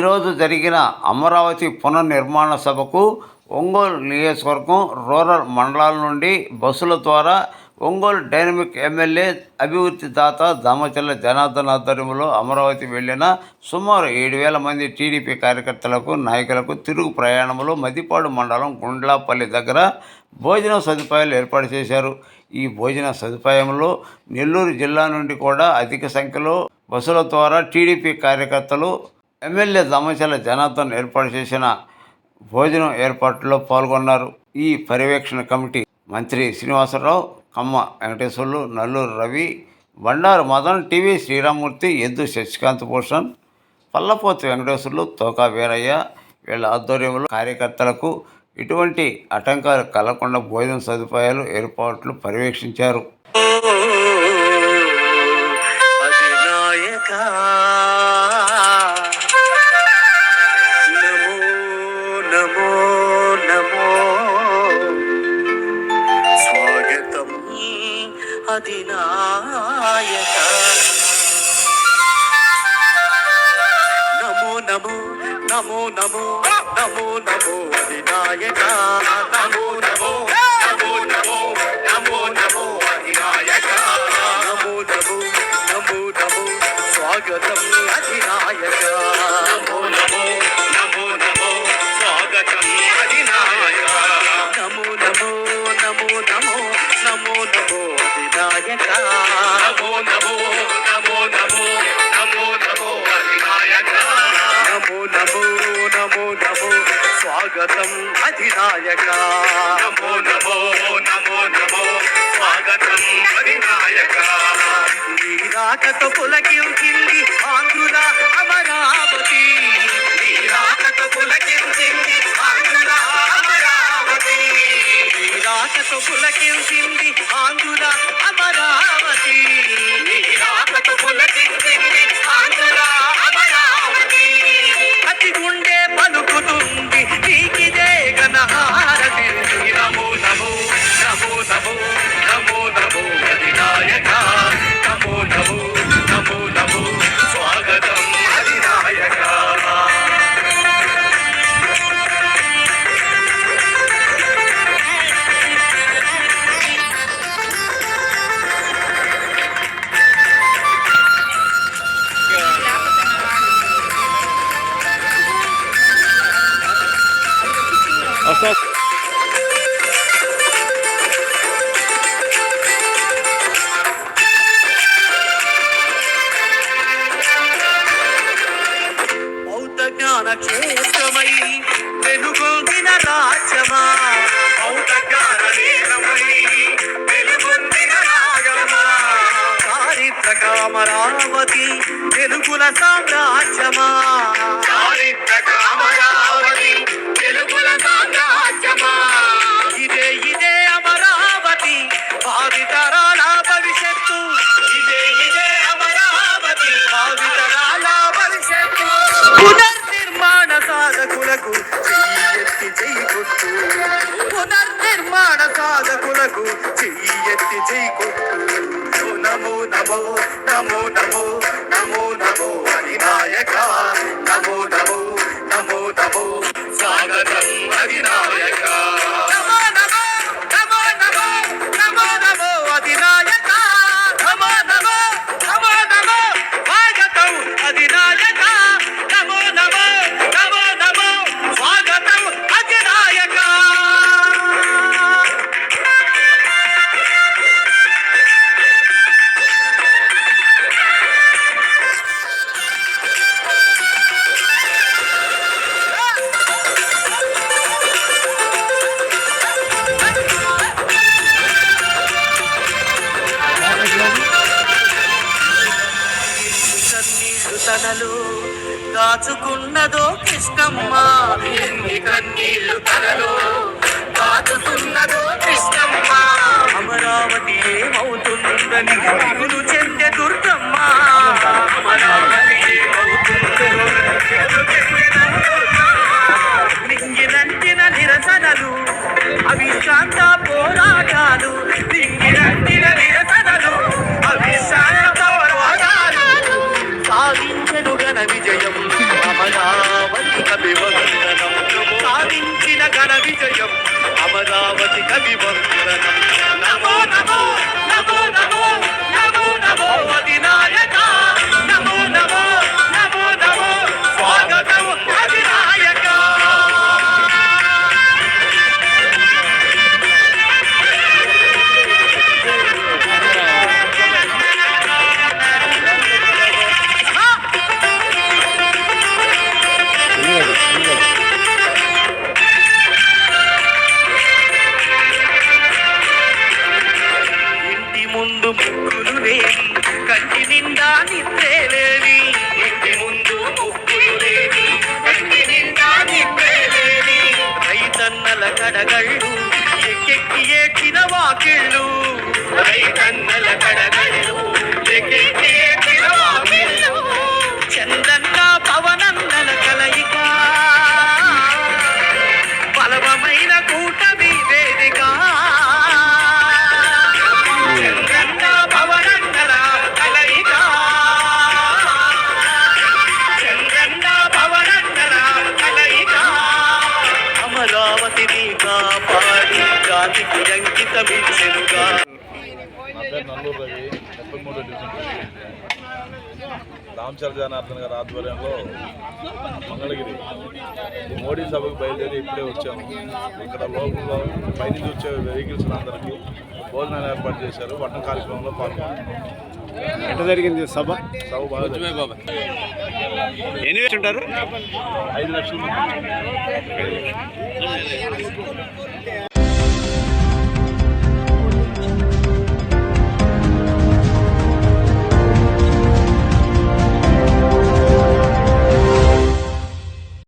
ఈరోజు జరిగిన అమరావతి పునర్నిర్మాణ సభకు ఒంగోలు నియోజకవర్గం రూరల్ మండలాల నుండి బస్సుల ద్వారా ఒంగోలు డైనమిక్ ఎమ్మెల్యే అభివృద్ధి దాత దామచల్ల జనార్దన్ ఆధ్వర్యంలో అమరావతి వెళ్ళిన సుమారు ఏడు వేల మంది టీడీపీ కార్యకర్తలకు నాయకులకు తిరుగు ప్రయాణంలో మదిపాడు మండలం గుండ్లాపల్లి దగ్గర భోజన సదుపాయాలు ఏర్పాటు చేశారు. ఈ భోజన సదుపాయంలో నెల్లూరు జిల్లా నుండి కూడా అధిక సంఖ్యలో బస్సుల ద్వారా టీడీపీ కార్యకర్తలు ఎమ్మెల్యే దామచల్ల జనార్దన్ ఏర్పాటు చేసిన భోజనం ఏర్పాట్లో పాల్గొన్నారు. ఈ పర్యవేక్షణ కమిటీ మంత్రి శ్రీనివాసరావు కమ్మ వెంకటేశ్వర్లు నల్లూరు రవి బండారు మదన్ టీవీ శ్రీరామూర్తి ఎద్దు శశికాంత్ భూషణ్ పల్లపోతు వెంకటేశ్వర్లు తోకా వీరయ్య వీళ్ళ ఆధ్వర్యంలో కార్యకర్తలకు ఇటువంటి ఆటంకాలు కలగకుండా భోజన సదుపాయాలు ఏర్పాట్లు పర్యవేక్షించారు. అధినాయక నమో నమో నమో నమో నమో నమో అధినాయక నమో నమో. అధినాయక నమో నమో నమో నమో నమో నమో అధినాయక నమో నమో నమో నమో స్వాగతం అధినాయక నమో నమో నమో నమో స్వాగతం అధినాయక నీరాకతో పులకించింది ఆంధ్రుల అమరావతి నీరాకతో పులకించింది ఆంధ్రుల అమరావతి నీరాకతో పులకించింది ఆంధ్రుల జ్ఞాన క్షేత్రమై వెలుగొందిన రాజ్యమా జ్ఞాన నేత్రమై వెలుగొందిన రాగమా చారిత్రక అమరావతి తెలుగుల సామ్రాజ్యమా? చారిత్రక అమరావతి సాధకులకు చెయ్యెత్తి చెయ్యి కొట్టు నమో నమో నమో నమో కన్నీళ్ళు దాచుకున్నదో కృష్ణమ్మ. అమరావతి అభివందనం సాధించిన ఘన విజయం అమరావతి అభివందనం నమో నమో నమో నమో నమో నమో అధినాయకా కడగళ్ళు ఎక్కెక్కి ఏడ్చిన వాకిళ్ళు. రామచంద్ర జనార్దన్ గారి ఆధ్వర్యంలో మంగళగిరి మోడీ సభకు బయలుదేరి ఇప్పుడే వచ్చాము. ఇక్కడ లోపల పైనుంచి వచ్చే వెహికల్స్ అందరికీ భోజనాలు ఏర్పాటు చేశారు. వడ్డం కార్యక్రమంలో పాల్గొన్నారు. ఎట్లా జరిగింది సభ? సభ బాగా. ఎన్ని ఉంటారు ఐదు లక్షల. మంది